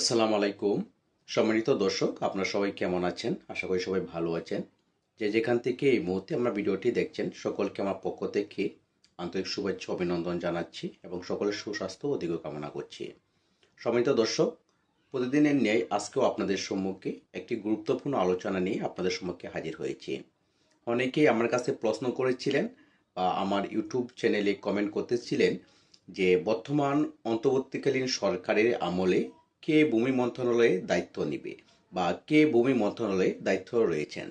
আসসালামু আলাইকুম। সম্মানিত দর্শক, আপনারা সবাই কেমন আছেন? আশা করি সবাই ভালো আছেন। যে যেখান থেকে এই মুহূর্তে আমরা ভিডিওটি দেখছেন, সকলকে আমার পক্ষ থেকে আন্তরিক শুভেচ্ছা, অভিনন্দন জানাচ্ছি এবং সকলের সুস্বাস্থ্য দীর্ঘ কামনা করছি। সম্মানিত দর্শক, প্রতিদিনের ন্যায় আজকেও আপনাদের সম্মুখে একটি গুরুত্বপূর্ণ আলোচনা নিয়ে আপনাদের সম্মুখে হাজির হয়েছি। অনেকেই আমার কাছে প্রশ্ন করেছিলেন বা আমার ইউটিউব চ্যানেলে কমেন্ট করতেছিলেন যে বর্তমান অন্তর্বর্তীকালীন সরকারের আমলে কে ভূমি মন্ত্রণালয়ে দায়িত্ব নেবে বা কে ভূমি মন্ত্রণালয়ে দায়িত্ব রয়েছেন?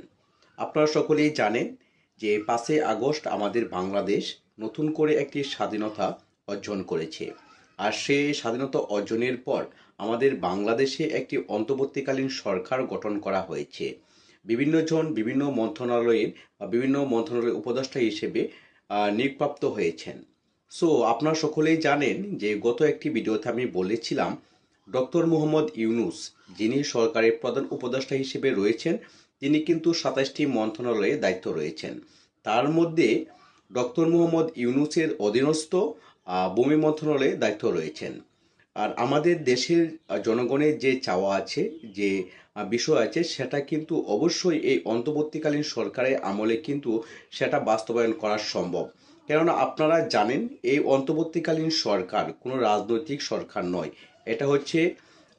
আপনারা সকলেই জানেন যে পাঁচই আগস্ট আমাদের বাংলাদেশ নতুন করে একটি স্বাধীনতা অর্জন করেছে। আর সেই স্বাধীনতা অর্জনের পর আমাদের বাংলাদেশে একটি অন্তর্বর্তীকালীন সরকার গঠন করা হয়েছে। বিভিন্নজন বিভিন্ন মন্ত্রণালয়ের বা বিভিন্ন মন্ত্রণালয়ের উপদেষ্টা হিসেবে নিয়োগপ্রাপ্ত হয়েছেন। সো আপনারা সকলেই জানেন যে গত একটি ভিডিওতে আমি বলেছিলাম ডক্টর মোহাম্মদ ইউনুস, যিনি সরকারের প্রধান উপদেষ্টা হিসেবে রয়েছেন, তিনি কিন্তু সাতাশটি মন্ত্রণালয়ে দায়িত্ব রয়েছেন। তার মধ্যে ডক্টর মোহাম্মদ ইউনুসের অধীনস্থ ভূমি মন্ত্রণালয়ে দায়িত্ব রয়েছেন। আর আমাদের দেশের জনগণের যে চাওয়া আছে, যে বিষয় আছে, সেটা কিন্তু অবশ্যই এই অন্তর্বর্তীকালীন সরকারের আমলে কিন্তু সেটা বাস্তবায়ন করা সম্ভব। কেননা আপনারা জানেন, এই অন্তর্বর্তীকালীন সরকার কোনো রাজনৈতিক সরকার নয়। এটা হচ্ছে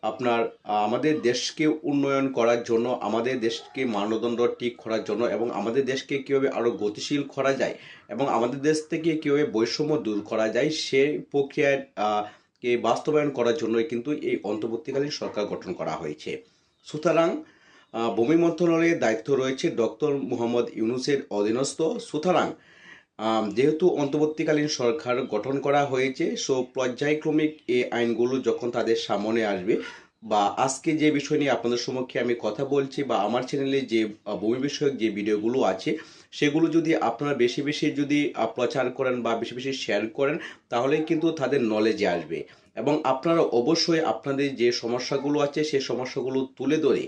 আপনার আমাদের দেশকে উন্নয়ন করার জন্য, আমাদের দেশকে মানদণ্ড ঠিক করার জন্য এবং আমাদের দেশকে কীভাবে আরও গতিশীল করা যায় এবং আমাদের দেশ থেকে কীভাবে বৈষম্য দূর করা যায় সে প্রক্রিয়ায় কে বাস্তবায়ন করার জন্যই কিন্তু এই অন্তর্বর্তীকালীন সরকার গঠন করা হয়েছে। সুতরাং ভূমি মন্ত্রণালয়ের দায়িত্ব রয়েছে ডক্টর মোহাম্মদ ইউনুসের অধীনস্থ। সুতরাং যেহেতু অন্তর্বর্তীকালীন সরকার গঠন করা হয়েছে সো পর্যায়ক্রমিক এই আইনগুলো যখন তাদের সামনে আসবে বা আজকে যে বিষয় নিয়ে আপনাদের সমক্ষে আমি কথা বলছি বা আমার চ্যানেলে যে ভূমি বিষয়ক যে ভিডিওগুলো আছে, সেগুলো যদি আপনারা বেশি বেশি যদি প্রচার করেন বা বেশি বেশি শেয়ার করেন তাহলে কিন্তু তাদের নলেজে আসবে। এবং আপনারা অবশ্যই আপনাদের যে সমস্যাগুলো আছে, সেই সমস্যাগুলো তুলে ধরে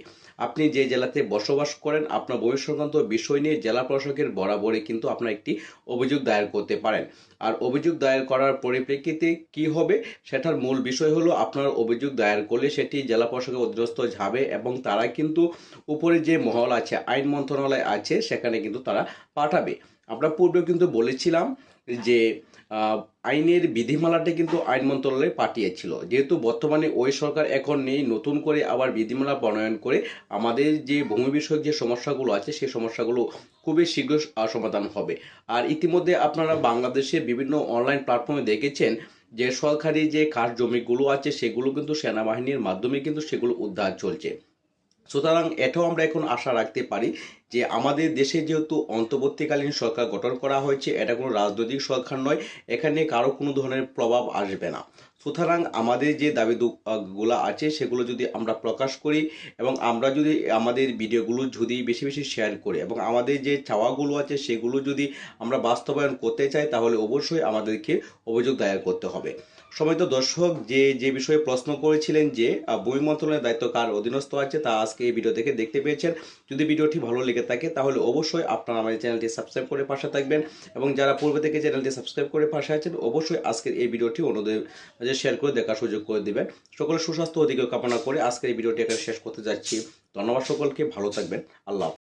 আপনি যে জেলাতে বসবাস করেন, আপনার ভূমি সংক্রান্ত বিষয় নিয়ে জেলা প্রশাসকের বরাবরে কিন্তু আপনার একটি অভিযোগ দায়ের করতে পারেন। আর অভিযোগ দায়ের করার পরিপ্রেক্ষিতে কি হবে, সেটার মূল বিষয় হলো আপনার অভিযোগ দায়ের করলে সেটি জেলা প্রশাসকের অধীনস্থ যাবে এবং তারা কিন্তু উপরে যে মহল আছে, আইন মন্ত্রণালয় আছে, সেখানে কিন্তু তারা পাঠাবে। আমরা পূর্বে কিন্তু বলেছিলাম যে আইনের বিধিমালাটা কিন্তু আইন মন্ত্রণালয়ে পাঠিয়েছিল। যেহেতু বর্তমানে ওই সরকার এখন নেই, নতুন করে আবার বিধিমালা প্রণয়ন করে আমাদের যে ভূমি বিষয়ক যে সমস্যাগুলো আছে, সেই সমস্যাগুলো খুবই শীঘ্র সমাধান হবে। আর ইতিমধ্যে আপনারা বাংলাদেশে বিভিন্ন অনলাইন প্ল্যাটফর্মে দেখেছেন যে সরকারি যে কাজ জমিগুলো আছে, সেগুলো কিন্তু সেনাবাহিনীর মাধ্যমে কিন্তু সেগুলো উদ্ধার চলছে। সুতরাং এটাও আমরা এখন আশা রাখতে পারি যে আমাদের দেশে যেহেতু অন্তর্বর্তীকালীন সরকার গঠন করা হয়েছে, এটা কোনো রাজনৈতিক সরকার নয়, এখানে কারও কোনো ধরনের প্রভাব আসবে না। সুতরাং আমাদের যে দাবি গুলা আছে, সেগুলো যদি আমরা প্রকাশ করি এবং আমরা যদি আমাদের ভিডিওগুলো যদি বেশি বেশি শেয়ার করি এবং আমাদের যে চাওয়াগুলো আছে, সেগুলো যদি আমরা বাস্তবায়ন করতে চাই, তাহলে অবশ্যই আমাদেরকে অভিযোগ দায়ের করতে হবে। সময়ত দর্শক, যে যে বিষয়ে প্রশ্ন করেছিলেন যে বই মন্ত্রণালয়ের দায়িত্ব কার অধীনস্থ আছে, তা আজকে এই ভিডিও থেকে দেখতে পেয়েছেন। যদি ভিডিওটি ভালো লেগে থাকে, তাহলে অবশ্যই আপনারা আমাদের চ্যানেলটি সাবস্ক্রাইব করে পাশে থাকবেন এবং যারা পূর্বে থেকে চ্যানেলটি সাবস্ক্রাইব করে পাশে আছেন, অবশ্যই আজকের এই ভিডিওটি অন্যদের মাঝে শেয়ার করে দেখার সুযোগ করে দিবেন। সকলের সুস্বাস্থ্য অধিকার কামনা করে আজকের এই ভিডিওটি এখানে শেষ করতে যাচ্ছি। ধন্যবাদ সকলকে, ভালো থাকবেন। আল্লাহ।